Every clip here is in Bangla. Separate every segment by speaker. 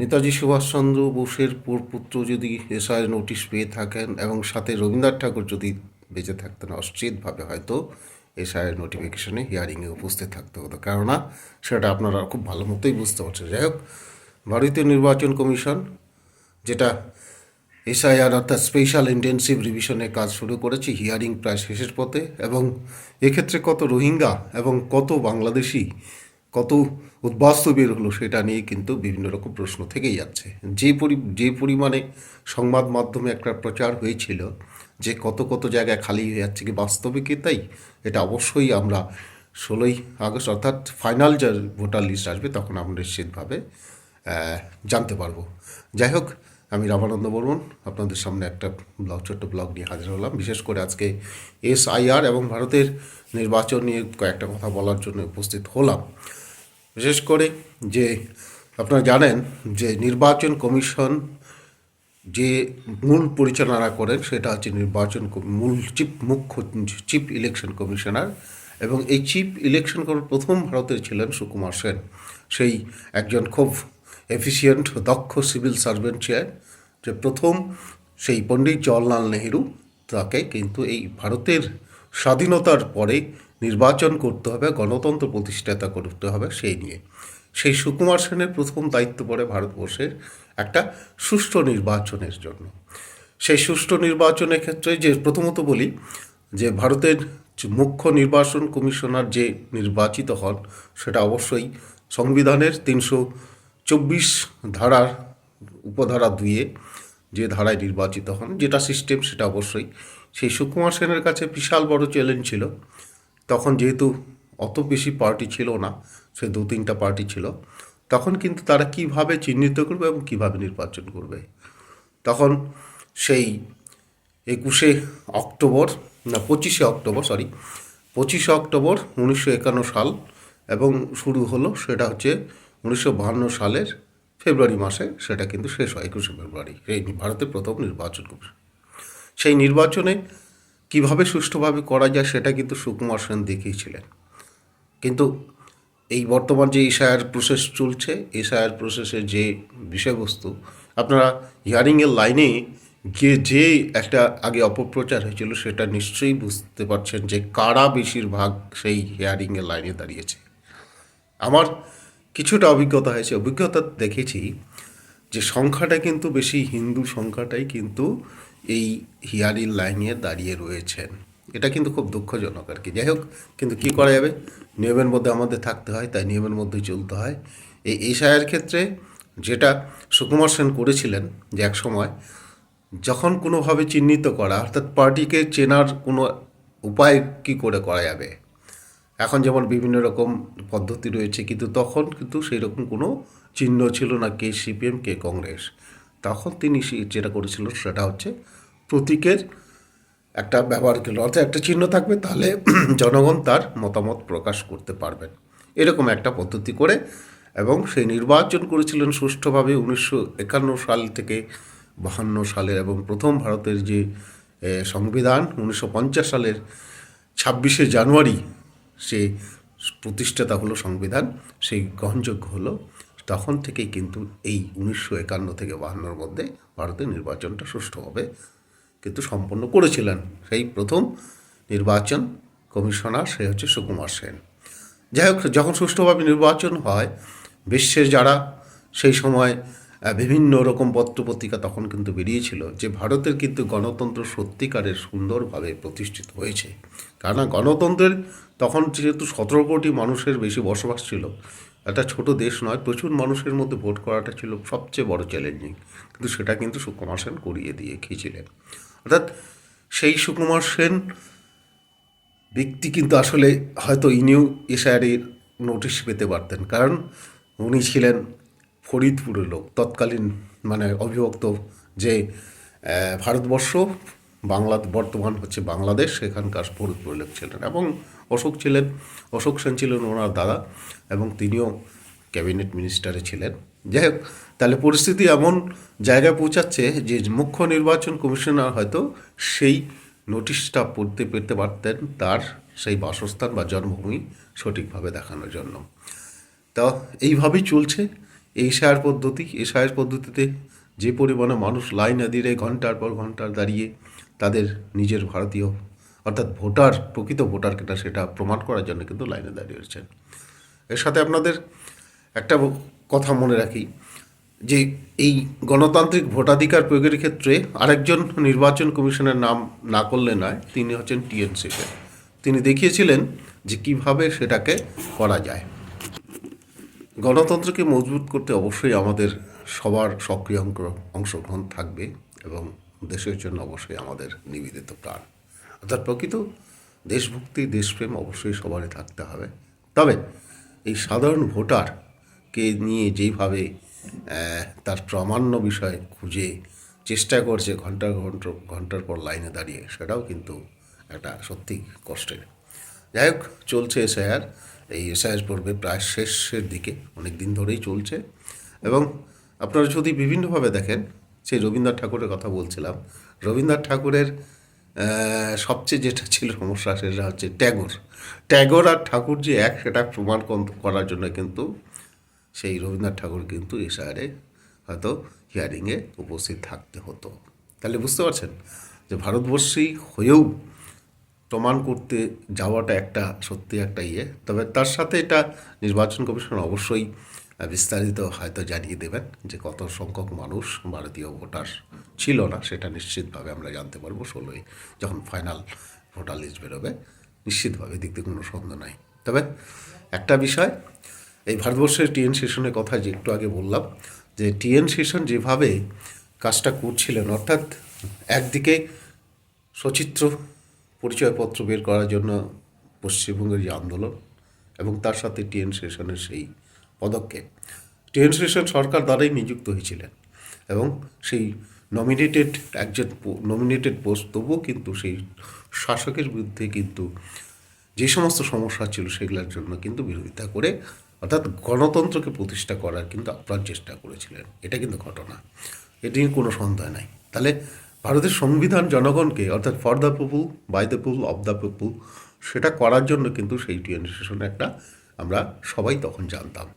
Speaker 1: নেতাজি সুভাষচন্দ্র বোসের পুত্র যদি এসআইয়ের নোটিশ পেয়ে থাকেন এবং সাথে রবীন্দ্রনাথ ঠাকুর যদি বেঁচে থাকতেন অশ্চিতভাবে হয়তো এসআইয়ের নোটিফিকেশনে হিয়ারিংয়ে উপস্থিত থাকতে হতো। কেননা সেটা আপনারা খুব ভালো মতোই বুঝতে পারছেন। যাই হোক, ভারতীয় নির্বাচন কমিশন, যেটা এসআইআর অর্থাৎ স্পেশাল ইন্টেন্সিভ রিভিশনের কাজ শুরু করেছে হিয়ারিং প্রায় শেষের পথে, এবং এক্ষেত্রে কত রোহিঙ্গা এবং কত বাংলাদেশি কত উদ্বাস্তু বের হলো সেটা নিয়ে কিন্তু বিভিন্ন রকম প্রশ্ন থেকেই যাচ্ছে। যে পরি, যে পরিমাণে সংবাদ মাধ্যমে একটা প্রচার হয়েছিল যে কত কত জায়গায় খালি হয়ে যাচ্ছে কি বাস্তবে কি তাই, এটা অবশ্যই আমরা ষোলোই আগস্ট অর্থাৎ ফাইনাল যে ভোটার লিস্ট আসবে তখন আমরা নিশ্চিতভাবে জানতে পারব। যাই হোক, আমি রামানন্দ বর্মন, আপনাদের সামনে একটা ব্লগ, ছোট্ট ব্লগ নিয়ে হাজির হলাম। বিশেষ করে আজকে এসআইআর এবং ভারতের নির্বাচন নিয়ে কয়েকটা কথা বলার জন্য উপস্থিত হলাম। বিশেষ করে যে আপনারা জানেন যে নির্বাচন কমিশন যে মূল পরিচালনা করেন সেটা হচ্ছে নির্বাচন মূল চিফ, মুখ্য চিফ ইলেকশন কমিশনার এবং এই চিফ ইলেকশন প্রথম ভারতের ছিলেন সুকুমার সেন। সেই একজন খুব এফিসিয়েন্ট, দক্ষ সিভিল সার্ভেন্ট ছিলেন যে প্রথম সেই পণ্ডিত জওয়াহরলাল নেহেরু তাকে কিন্তু এই ভারতের স্বাধীনতার পরে নির্বাচন করতে হবে, গণতন্ত্র প্রতিষ্ঠাতা করতে হবে সেই নিয়ে। সেই সুকুমার সেনের প্রথম দায়িত্ব পড়ে ভারতবর্ষের একটা সুষ্ঠু নির্বাচনের জন্য। সেই সুষ্ঠু নির্বাচনের ক্ষেত্রে যে প্রথমত বলি যে ভারতের মুখ্য নির্বাচন কমিশনার যে নির্বাচিত হন, সেটা অবশ্যই সংবিধানের তিনশো চব্বিশ ধারার উপধারা দুইয়ে যে ধারায় নির্বাচিত হন, যেটা সিস্টেম সেটা অবশ্যই। সেই সুকুমার সেনের কাছে বিশাল বড় চ্যালেঞ্জ ছিল। তখন যেহেতু অত বেশি পার্টি ছিল না, সে দু তিনটা পার্টি ছিল, তখন কিন্তু তারা কীভাবে চিহ্নিত করবে এবং কীভাবে নির্বাচন করবে? তখন সেই একুশে অক্টোবর, না পঁচিশে অক্টোবর সরি পঁচিশে অক্টোবর উনিশশো একান্ন সাল এবং শুরু হলো সেটা হচ্ছে উনিশশো বাহান্ন সালের ফেব্রুয়ারি মাসে, সেটা কিন্তু শেষ হয়, একুশে ফেব্রুয়ারি, এই ভারতের প্রথম নির্বাচন সেই নির্বাচনে কীভাবে সুষ্ঠুভাবে করা যায় সেটা কিন্তু সুকুমার সেন দেখিয়েছিলেন কিন্তু এই বর্তমান যে এসআইআর প্রসেস চলছে, এসআইআর প্রসেসের যে বিষয়বস্তু, আপনারা হিয়ারিংয়ের লাইনে গিয়ে যে একটা আগে অপপ্রচার হয়েছিল সেটা নিশ্চয়ই বুঝতে পারছেন যে কারা বেশিরভাগ সেই হিয়ারিংয়ের লাইনে দাঁড়িয়েছে। আমার কিছুটা অভিজ্ঞতা হয়েছে, অভিজ্ঞতা দেখেছি যে সংখ্যাটা কিন্তু বেশি, হিন্দু সংখ্যাটাই কিন্তু এই হিয়ারিং লাইনে দাঁড়িয়ে রয়েছেন। এটা কিন্তু খুব দুঃখজনক আর কি। যাই হোক, কিন্তু কী করা যাবে? নিয়মের মধ্যে আমাদের থাকতে হয়, তাই নিয়মের মধ্যেই চলতে হয়। এই এশায়ের ক্ষেত্রে যেটা সুকুমার সেন করেছিলেন যে এক সময়, যখন কোনোভাবে চিহ্নিত করা, অর্থাৎ পার্টিকে চেনার কোনো উপায় কি করে করা যাবে? এখন যেমন বিভিন্ন রকম পদ্ধতি রয়েছে, কিন্তু তখন কিন্তু সেই রকম কোনো চিহ্ন ছিল না, কে সিপিএম, কে কংগ্রেস। তখন তিনি যেটা করেছিলেন, সেটা হচ্ছে প্রতীকের একটা ব্যবহার করল অর্থাৎ একটা চিহ্ন থাকবে, তাহলে জনগণ তার মতামত প্রকাশ করতে পারবেন। এরকম একটা পদ্ধতি করে এবং সেই নির্বাচন করেছিলেন সুষ্ঠুভাবে উনিশশো একান্ন সাল থেকে বাহান্ন সালের এবং প্রথম ভারতের যে সংবিধান উনিশশো পঞ্চাশ সালের ছাব্বিশে জানুয়ারি সে প্রতিষ্ঠাতা হলো সংবিধান, সেই গ্রহণযোগ্য হলো। তখন থেকেই কিন্তু এই উনিশশো একান্ন থেকে বাহান্নর মধ্যে ভারতের নির্বাচনটা সুষ্ঠুভাবে কিন্তু সম্পন্ন করেছিলেন। সেই প্রথম নির্বাচন কমিশনার সে হচ্ছে সুকুমার সেন। যাই হোক, যখন সুষ্ঠুভাবে নির্বাচন হয়, বিশ্বের যারা সেই সময় বিভিন্ন রকম পত্রপত্রিকা তখন কিন্তু বেরিয়েছিল যে ভারতের কিন্তু গণতন্ত্র সত্যিকারের সুন্দরভাবে প্রতিষ্ঠিত হয়েছে। কারণ গণতন্ত্রের তখন যেহেতু সতেরো কোটি মানুষের বেশি বসবাস ছিল, একটা ছোট দেশ নয়, প্রচুর মানুষের মধ্যে ভোট করাটা ছিল সবচেয়ে বড় চ্যালেঞ্জিং কিন্তু সেটা কিন্তু সুকুমার সেন করিয়ে দিয়ে খেয়েছিলেন। অর্থাৎ সেই সুকুমার সেন ব্যক্তি কিন্তু আসলে হয়তো ইনিও এসআইআরের নোটিশ পেতে পারতেন। কারণ উনি ছিলেন ফরিদপুরের লোক, তৎকালীন মানে অবিভক্ত যে ভারতবর্ষ, বাংলা, বর্তমান হচ্ছে বাংলাদেশ, সেখানকার ফরিদপুরের লোক ছিলেন এবং অশোক ছিলেন, অশোক সেন ছিলেন ওনার দাদা এবং তিনিও ক্যাবিনেট মিনিস্টারে ছিলেন। যাই হোক তাহলে পরিস্থিতি এমন জায়গায় পৌঁছাচ্ছে যে মুখ্য নির্বাচন কমিশনার হয়তো সেই নোটিশটা পড়তে পেতে পারতেন তার সেই বাসস্থান বা জন্মভূমি সঠিকভাবে দেখানোর জন্য। তো এইভাবেই চলছে। এই সার পদ্ধতি এই সার পদ্ধতিতে যে পরিমাণে মানুষ লাইনে দিয়ে ঘণ্টার পর ঘণ্টার দাঁড়িয়ে তাদের নিজের ভারতীয়, অর্থাৎ ভোটার, প্রকৃত ভোটার কেটা সেটা প্রমাণ করার জন্য কিন্তু লাইনে দাঁড়িয়ে রয়েছেন। এর সাথে আপনাদের একটা কথা মনে রাখি। যে এই গণতান্ত্রিক ভোটাধিকার প্রয়োগের ক্ষেত্রে আরেকজন নির্বাচন কমিশনের নাম না করলে নয়, তিনি হচ্ছেন টিএন সেশন তিনি দেখিয়েছিলেন যে কীভাবে সেটাকে করা যায়। গণতন্ত্রকে মজবুত করতে অবশ্যই আমাদের সবার সক্রিয় অংশ- অংশগ্রহণ থাকবে এবং দেশের জন্য অবশ্যই আমাদের নিবেদিত প্রাণ। অর্থাৎ প্রকৃত দেশভক্তি, দেশপ্রেম অবশ্যই সবারই থাকতে হবে। তবে এই সাধারণ ভোটারকে নিয়ে যেইভাবে তার প্রামাণ্য বিষয় খুঁজে চেষ্টা করছে ঘণ্টার ঘণ্টা, ঘণ্টার পর লাইনে দাঁড়িয়ে। সেটাও কিন্তু একটা সত্যি কষ্টের। যাই হোক, চলছে এসআইআর। এই এসআইআর পর্বে প্রায় শেষের দিকে, অনেক দিন ধরেই চলছে। এবং আপনারা যদি বিভিন্নভাবে দেখেন, সেই রবীন্দ্রনাথ ঠাকুরের কথা বলছিলাম। রবীন্দ্রনাথ ঠাকুরের সবচেয়ে যেটা ছিল সমস্যা, সেটা হচ্ছে ট্যাগর। ট্যাগর আর ঠাকুর যে এক, সেটা প্রমাণ করার জন্য কিন্তু সেই রবীন্দ্রনাথ ঠাকুর কিন্তু এসআইআরে হয়তো হিয়ারিংয়ে উপস্থিত থাকতে হতো। তাহলে বুঝতে পারছেন যে ভারতবর্ষী হয়েও প্রমাণ করতে যাওয়াটা একটা সত্যি একটা ইয়ে। তবে তার সাথে এটা নির্বাচন কমিশন অবশ্যই বিস্তারিত হয়তো জানিয়ে দেবেন যে কত সংখ্যক মানুষ ভারতীয় ভোটার ছিল না, সেটা নিশ্চিতভাবে আমরা জানতে পারব। ষোলোই যখন ফাইনাল ভোটার লিস্ট বেরোবে, নিশ্চিতভাবে দিক থেকে কোনো সন্দেহ নাই। তবে একটা বিষয় এই ভারতবর্ষের টিএন সেশনের কথা যে একটু আগে বললাম, যে টিএন সেশন যেভাবে কাজটা করছিলেন, অর্থাৎ একদিকে সচিত্র পরিচয়পত্র বের করার জন্য পশ্চিমবঙ্গের যে আন্দোলন এবং তার সাথে টিএন সেশনের সেই পদক্ষেপ। টিএন সেশন সরকার দ্বারাই নিযুক্ত হয়েছিলেন এবং সেই নমিনেটেড একজন নমিনেটেড পোস্ট তবুও কিন্তু সেই শাসকের বিরুদ্ধে কিন্তু যে সমস্ত সমস্যা ছিল সেগুলোর জন্য কিন্তু বিরোধিতা করে অর্থাৎ গণতন্ত্রকে প্রতিষ্ঠা করার কিন্তু আপ্রাণ চেষ্টা করেছিলেন। এটা কিন্তু ঘটনা। এটি নিয়ে কোনো সন্দেহ নাই। তাহলে ভারতের সংবিধান জনগণকে, অর্থাৎ for the people by the people of the people সেটা করার জন্য কিন্তু সেই টিএনসেশন একটা আমরা সবাই তখন জানতাম।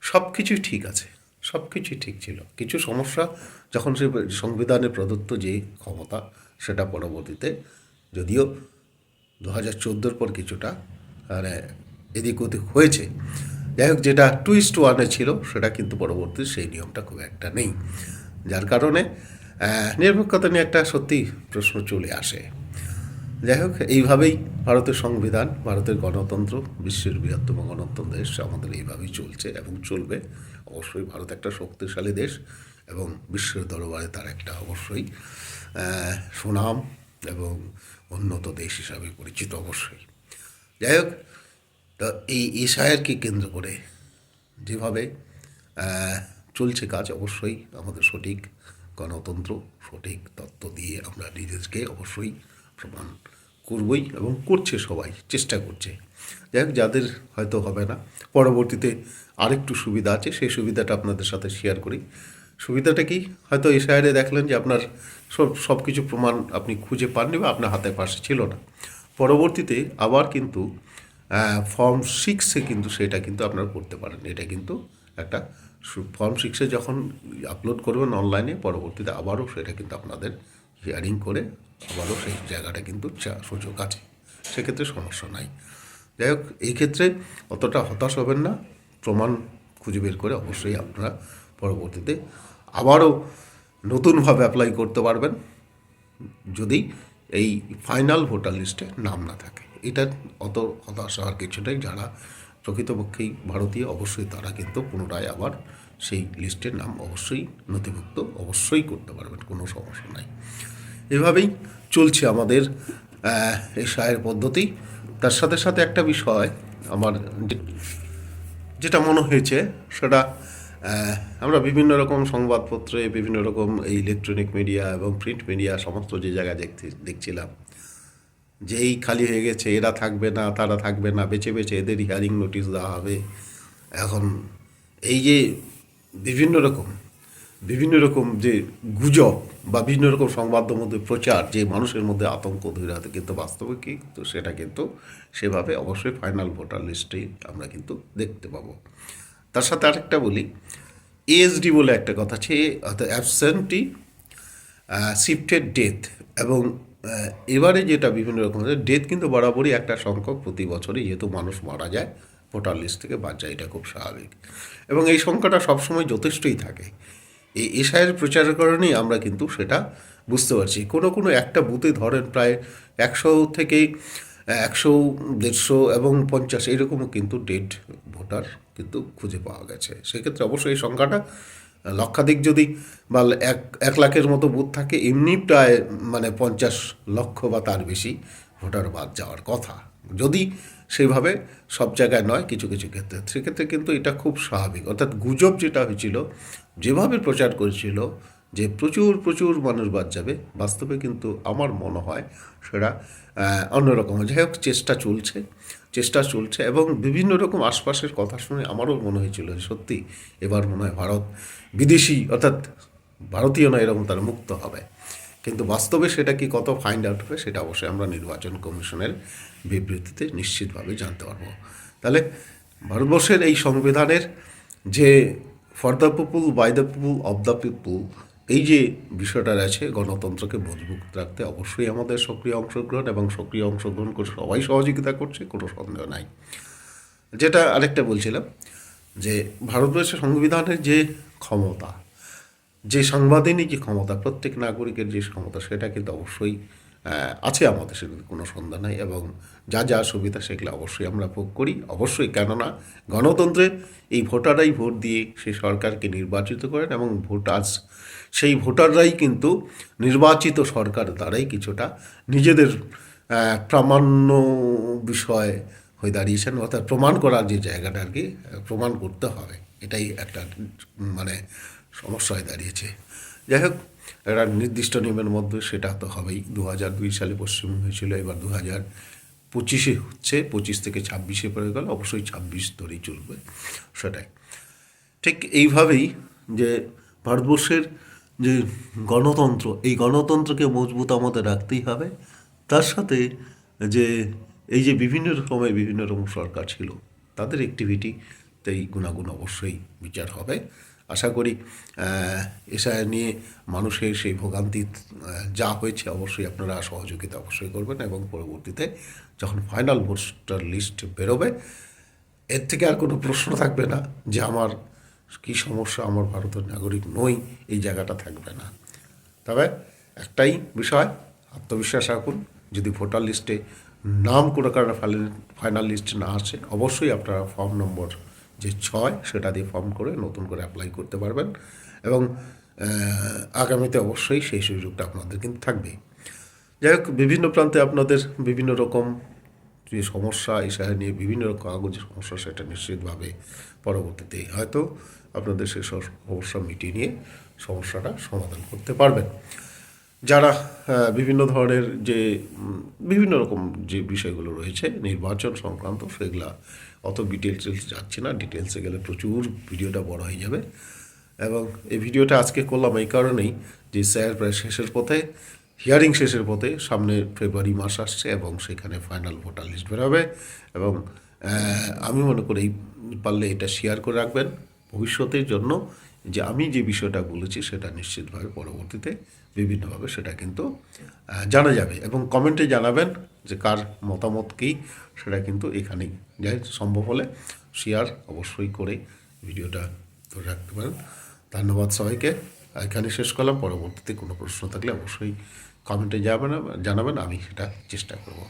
Speaker 1: সব কিছুই ঠিক আছে। সব কিছুই ঠিক ছিল। কিছু সমস্যা যখন সে সংবিধানে প্রদত্ত যে ক্ষমতা, সেটা পরবর্তীতে যদিও দু হাজার চোদ্দোর পর কিছুটা মানে এদিক ওদিক হয়েছে। যাই হোক, যেটা টুইস্ট ওয়ানে ছিল, সেটা কিন্তু পরবর্তী সেই নিয়মটা খুব একটা নেই। যার কারণে নিরপেক্ষতা নিয়ে একটা সত্যি প্রশ্ন চলে আসে। যাই হোক, এইভাবেই ভারতের সংবিধান, ভারতের গণতন্ত্র, বিশ্বের বৃহত্তম গণতন্ত্র দেশ আমাদের এইভাবেই চলছে এবং চলবে। অবশ্যই ভারত একটা শক্তিশালী দেশ এবং বিশ্বের দরবারে তার একটা অবশ্যই সুনাম এবং উন্নত দেশ হিসাবে পরিচিত অবশ্যই। যাই হোক তো এই এশায়ারকে কেন্দ্র করে যেভাবে চলছে কাজ, অবশ্যই আমাদের সঠিক গণতন্ত্র, সঠিক তত্ত্ব দিয়ে আমরা নিজেদেরকে অবশ্যই প্রমাণ করবই এবং করছে সবাই, চেষ্টা করছে। যাই যাদের হয়তো হবে না, পরবর্তীতে আরেকটু সুবিধা আছে, সেই সুবিধাটা আপনাদের সাথে শেয়ার করি। সুবিধাটা কি? হয়তো এশায়ারে দেখলেন যে আপনার সব সব কিছু প্রমাণ আপনি খুঁজে পাননি বা আপনার হাতের পাশে ছিল না। পরবর্তীতে আবার কিন্তু ফর্ম সিক্সে কিন্তু সেটা কিন্তু আপনারা করতে পারেন। এটা কিন্তু একটা ফর্ম সিক্সে যখন আপলোড করবেন অনলাইনে পরবর্তীতে আবারও সেটা কিন্তু আপনাদের হিয়ারিং করে আবারও সেই জায়গাটা কিন্তু সুযোগ আছে। সেক্ষেত্রে সমস্যা নাই। যাই হোক, এই ক্ষেত্রে অতটা হতাশ হবেন না। প্রমাণ খুঁজে বের করে অবশ্যই আপনারা পরবর্তীতে আবারও নতুনভাবে অ্যাপ্লাই করতে পারবেন। যদি এই ফাইনাল ভোটার লিস্টে নাম না থাকে। এটা অত হতাশ হওয়ার কিছু নেই। যারা প্রকৃতপক্ষেই ভারতীয়, অবশ্যই তারা কিন্তু পুনরায় আবার সেই লিস্টের নাম অবশ্যই নথিভুক্ত অবশ্যই করতে পারবেন, কোনো সমস্যা নাই। এভাবেই চলছে আমাদের এই সায়ের পদ্ধতি। তার সাথে সাথে একটা বিষয় আমার যেটা মনে হয়েছে, সেটা আমরা বিভিন্ন রকম সংবাদপত্রে, বিভিন্ন রকম এই ইলেকট্রনিক মিডিয়া এবং প্রিন্ট মিডিয়া সমস্ত যে জায়গায় দেখতে, দেখছিলাম যে এই খালি হয়ে গেছে, এরা থাকবে না, তারা থাকবে না, বেছে বেছে এদের হিয়ারিং নোটিশ দেওয়া হবে। এখন এই যে বিভিন্ন রকম বিভিন্ন রকম যে গুজব বা বিভিন্ন রকম সংবাদের মধ্যে প্রচার, যে মানুষের মধ্যে আতঙ্ক ধরে আছে কিন্তু বাস্তবে কি? তো সেটা কিন্তু সেভাবে অবশ্যই ফাইনাল ভোটার লিস্টেই আমরা কিন্তু দেখতে পাবো। তার সাথে আরেকটা বলি এএসডি বলে একটা কথা আছে অর্থাৎ অ্যাবসেন্টি শিফটেড ডেথ এবং এবারে যেটা বিভিন্ন রকম ডেথ কিন্তু বরাবরই একটা সংখ্যক প্রতি বছরই যেহেতু মানুষ মারা যায়, ভোটার লিস্ট থেকে বাদ যায়, এটা খুব স্বাভাবিক। এবং এই সংখ্যাটা সবসময় যথেষ্টই থাকে। এই এসআইয়ের প্রচারের কারণেই আমরা কিন্তু সেটা বুঝতে পারছি। কোনো কোনো একটা বুথে ধরেন প্রায় একশো থেকে একশো, দেড়শো এবং পঞ্চাশ এরকমও কিন্তু ডেড ভোটার কিন্তু খুঁজে পাওয়া গেছে। সেক্ষেত্রে অবশ্যই এই সংখ্যাটা লক্ষাধিক যদি বা এক এক লাখের মতো বুথ থাকে, এমনি প্রায় মানে পঞ্চাশ লক্ষ বা তার বেশি ভোটার বাদ যাওয়ার কথা। যদি সেইভাবে সব জায়গায় নয়, কিছু কিছু ক্ষেত্রে। সেক্ষেত্রে কিন্তু এটা খুব স্বাভাবিক। অর্থাৎ গুজব যেটা হয়েছিল, যেভাবে প্রচার করেছিল, যে প্রচুর প্রচুর মানুষ বাদ যাবে, বাস্তবে কিন্তু আমার মনে হয় সেটা অন্যরকম। যাই হোক, চেষ্টা চলছে। চেষ্টা চলছে এবং বিভিন্ন রকম আশপাশের কথা শুনে আমারও মনে হয়েছিল সত্যি এবার মনে হয় ভারত বিদেশি অর্থাৎ ভারতীয় না এরকম তারা মুক্ত হবে। কিন্তু বাস্তবে সেটা কি কত ফাইন্ড আউট হবে সেটা অবশ্যই আমরা নির্বাচন কমিশনের বিবৃতিতে নিশ্চিতভাবে জানতে পারব। তাহলে ভারতবর্ষের এই সংবিধানের যে for the people by the people of the people এই যে বিষয়টা আছে, গণতন্ত্রকে মজবুত রাখতে অবশ্যই আমাদের সক্রিয় অংশগ্রহণ এবং সক্রিয় অংশগ্রহণ করে সবাই সহযোগিতা করছে, কোনো সন্দেহ নাই। যেটা আরেকটা বলছিলাম, যে ভারতবর্ষের সংবিধানের যে ক্ষমতা, যে সাংবাদিনী যে ক্ষমতা, প্রত্যেক নাগরিকের যে ক্ষমতা, সেটা কিন্তু অবশ্যই আছে আমাদের সেগুলো কোনো সন্ধান নাই এবং যা যা সুবিধা সেগুলো অবশ্যই আমরা ভোগ করি। অবশ্যই কেননা গণতন্ত্রে এই ভোটাররাই ভোট দিয়ে সেই সরকারকে নির্বাচিত করেন এবং ভোটার সেই ভোটাররাই কিন্তু নির্বাচিত সরকার দ্বারাই কিছুটা নিজেদের প্রামাণ্য বিষয় হয়ে দাঁড়িয়েছেন অর্থাৎ প্রমাণ করার যে জায়গাটা আর কি, প্রমাণ করতে হবে। এটাই একটা মানে সমস্যা হয়ে দাঁড়িয়েছে। যাই হোক একটা নির্দিষ্ট নিয়মের মধ্যে সেটা তো হবেই। দু হাজার দুই সালে পশ্চিমবঙ্গ হয়েছিল, এবার দু হাজার পঁচিশে হচ্ছে, পঁচিশ থেকে ছাব্বিশে পড়ে গেল, অবশ্যই ছাব্বিশ ধরেই চলবে সেটাই। ঠিক এইভাবেই যে ভারতবর্ষের যে গণতন্ত্র, এই গণতন্ত্রকে মজবুত আমাদের রাখতেই হবে। তার সাথে যে এই যে বিভিন্ন রকমের, বিভিন্ন রকম সরকার ছিল, তাদের অ্যাক্টিভিটিতেই গুণাগুণ অবশ্যই বিচার হবে। আশা করি এসআই নিয়ে মানুষের সেই ভোগান্তি যা হয়েছে অবশ্যই আপনারা সহযোগিতা অবশ্যই করবেন এবং পরবর্তীতে যখন ফাইনাল ভোটার লিস্ট বেরোবে, এর থেকে আর কোনো প্রশ্ন থাকবে না যে আমার কী সমস্যা, আমার ভারতের নাগরিক নই, এই জায়গাটা থাকবে না। তবে একটাই বিষয়, আত্মবিশ্বাস রাখুন, যদি ভোটার লিস্টে নাম কোনো কারণে ফাইনাল লিস্ট না আসে, অবশ্যই আপনারা ফর্ম নম্বর যে ছয়, সেটা দিয়ে ফর্ম করে নতুন করে অ্যাপ্লাই করতে পারবেন এবং আগামীতে অবশ্যই সেই সুযোগটা আপনাদের কিন্তু থাকবেই যাই হোক, বিভিন্ন প্রান্তে আপনাদের বিভিন্ন রকম যে সমস্যা, এই শহর নিয়ে বিভিন্ন রকম কাগজের সমস্যা, সেটা নিশ্চিতভাবে পরবর্তীতে হয়তো আপনাদের সেই সমস্যা মিটিয়ে নিয়ে সমস্যাটা সমাধান করতে পারবেন। যারা বিভিন্ন ধরনের যে বিভিন্ন রকম যে বিষয়গুলো রয়েছে, নির্বাচন সংক্রান্ত সেগুলা, অত ডিটেলসে যাচ্ছে না ডিটেলসে গেলে প্রচুর ভিডিওটা বড় হয়ে যাবে। এবং এই ভিডিওটা আজকে করলাম এই কারণেই যে স্যার প্রায় শেষের পথে হিয়ারিং শেষের পথে সামনে ফেব্রুয়ারি মাস আসছে এবং সেখানে ফাইনাল ভোটার লিস্ট বেরোবে এবং আমি মনে করি পারলে এটা শেয়ার করে রাখবেন। ভবিষ্যতের জন্য যে আমি যে বিষয়টা বলেছি সেটা নিশ্চিতভাবে পরবর্তীতে বিভিন্নভাবে সেটা কিন্তু জানা যাবে এবং কমেন্টে জানাবেন যে কার মতামত কী, সেটা কিন্তু এখানেই যাই সম্ভব হলে শেয়ার অবশ্যই করে ভিডিওটা ধরে রাখতে পারেন। ধন্যবাদ সবাইকে। এখানে শেষ করলাম। পরবর্তীতে কোনো প্রশ্ন থাকলে অবশ্যই কমেন্টে যাবেন জানাবেন, আমি সেটা চেষ্টা করব।